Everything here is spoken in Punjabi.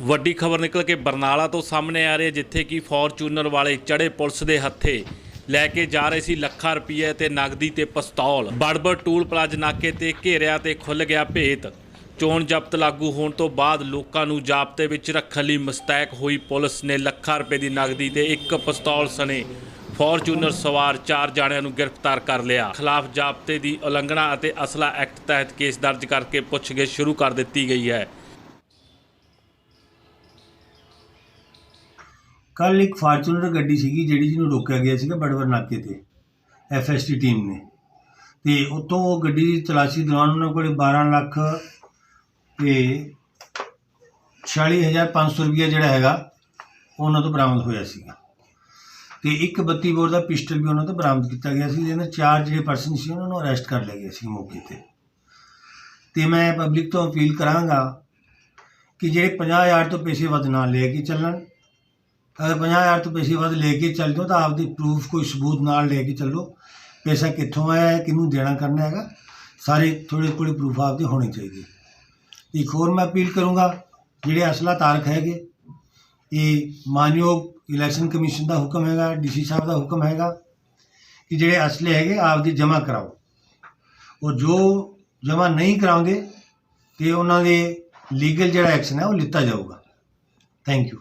ਵੱਡੀ ਖਬਰ ਨਿਕਲ ਕੇ ਬਰਨਾਲਾ ਤੋਂ ਸਾਹਮਣੇ ਆ ਰਹੀ ਹੈ, ਜਿੱਥੇ ਕਿ ਫੋਰਚੂਨਰ ਵਾਲੇ ਚੜੇ ਪੁਲਿਸ ਦੇ ਹੱਥੇ ਲੈ ਕੇ ਜਾ ਰਹੇ ਸੀ ਲੱਖਾਂ ਰੁਪਏ ਤੇ ਨਗਦੀ ਤੇ ਪਿਸਤੌਲ। ਬੜਬੜ ਟੂਲ ਪਲਾਜ ਨਾਕੇ ਤੇ ਘੇਰਿਆ ਤੇ ਖੁੱਲ ਗਿਆ ਭੇਤ। ਚੋਣ ਜ਼ਬਤ ਲਾਗੂ ਹੋਣ ਤੋਂ ਬਾਅਦ ਲੋਕਾਂ ਨੂੰ ਜਾਬਤੇ ਵਿੱਚ ਰੱਖਣ ਲਈ ਮਸਤੈਕ ਹੋਈ ਪੁਲਿਸ ਨੇ ਲੱਖਾਂ ਰੁਪਏ ਦੀ ਨਗਦੀ ਤੇ ਇੱਕ ਪਿਸਤੌਲ ਸਣੇ ਫੋਰਚੂਨਰ ਸਵਾਰ ਚਾਰ ਜਾਣਿਆਂ ਨੂੰ ਗ੍ਰਿਫਤਾਰ ਕਰ ਲਿਆ। ਖਿਲਾਫ ਜਾਬਤੇ ਦੀ ਉਲੰਘਣਾ ਅਤੇ ਅਸਲਾ ਐਕਟ ਤਹਿਤ ਕੇਸ ਦਰਜ ਕਰਕੇ ਪੁੱਛਗਿੱਛ ਸ਼ੁਰੂ ਕਰ ਦਿੱਤੀ ਗਈ ਹੈ। ਕੱਲ ਇੱਕ ਫਾਰਚੂਨਰ ਗੱਡੀ ਸੀਗੀ ਜਿਹੜੀ ਜਿਹਨੂੰ ਰੋਕਿਆ ਗਿਆ ਸੀਗਾ ਬੜਵਰ ਨਾਕੇ ਤੇ ਐਫਐਸਟੀ ਟੀਮ ਨੇ। ਤੇ ਉਤੋਂ ਉਹ ਗੱਡੀ ਦੀ ਤਲਾਸ਼ੀ ਦੌਰਾਨ ਉਹਨਾਂ ਕੋਲੇ 12 ਲੱਖ ਤੇ 46500 ਰੁਪਇਆ ਜਿਹੜਾ ਹੈਗਾ ਉਹਨਾਂ ਤੋਂ ਬਰਾਮਦ ਹੋਇਆ ਸੀਗਾ। ਤੇ ਇੱਕ 32 ਬੋਰ ਦਾ ਪਿਸਟਲ ਵੀ ਉਹਨਾਂ ਤੋਂ ਬਰਾਮਦ ਕੀਤਾ ਗਿਆ ਸੀ ਜਿਹਨਾਂ ਨਾਲ ਚਾਰ ਜਿਹੜੇ ਪਰਸਨ ਸੀ ਉਹਨਾਂ ਨੂੰ ਅਰੈਸਟ ਕਰ ਲਿਆ ਗਿਆ ਸੀ ਮੌਕੇ ਤੇ। ਤੇ ਮੈਂ ਪਬਲਿਕ ਤੋਂ ਅਪੀਲ ਕਰਾਂਗਾ ਕਿ ਜਿਹੜੇ 50000 ਤੋਂ ਪੈਸੇ ਵੱਧ ਨਾ ਲੈ ਕੇ ਚੱਲਣ ਅਗਰ 50000 ਤੋਂ ਪੈਸੇ ਵੱਧ ਲੈ ਕੇ ਚੱਲ ਜਾਓ ਤਾਂ ਆਪਦੀ ਪ੍ਰੂਫ ਕੋਈ ਸਬੂਤ ਨਾਲ ਲੈ ਕੇ ਚੱਲੋ। ਪੈਸਾ ਕਿੱਥੋਂ ਆਇਆ ਹੈ, ਕਿਹਨੂੰ ਦੇਣਾ ਕਰਨਾ ਹੈਗਾ, ਸਾਰੇ ਥੋੜੇ ਥੋੜੇ ਪ੍ਰੂਫ ਆਪਦੇ ਹੋਣੇ ਚਾਹੀਦੇ। ਇੱਕ ਹੋਰ ਮੈਂ ਅਪੀਲ ਕਰੂੰਗਾ, ਜਿਹੜੇ ਅਸਲਾ ਤਾਰਕ ਹੈਗੇ, ਇਹ ਮਾਨਯੋਗ ਇਲੈਕਸ਼ਨ ਕਮਿਸ਼ਨ ਦਾ ਹੁਕਮ ਹੈਗਾ ਡੀਸੀ ਸਾਹਿਬ ਦਾ ਹੁਕਮ ਹੈਗਾ, ਕਿ ਜਿਹੜੇ ਅਸਲੇ ਹੈਗੇ ਆਪਦੀ ਜਮ੍ਹਾਂ ਕਰਾਓ। ਉਹ ਜੋ ਜਮ੍ਹਾਂ ਨਹੀਂ ਕਰਾਉਂਦੇ, ਤੇ ਉਹਨਾਂ ਦੇ ਲੀਗਲ ਜਿਹੜਾ ਐਕਸ਼ਨ ਹੈ ਉਹ ਲਿੱਤਾ ਜਾਊਗਾ। Thank you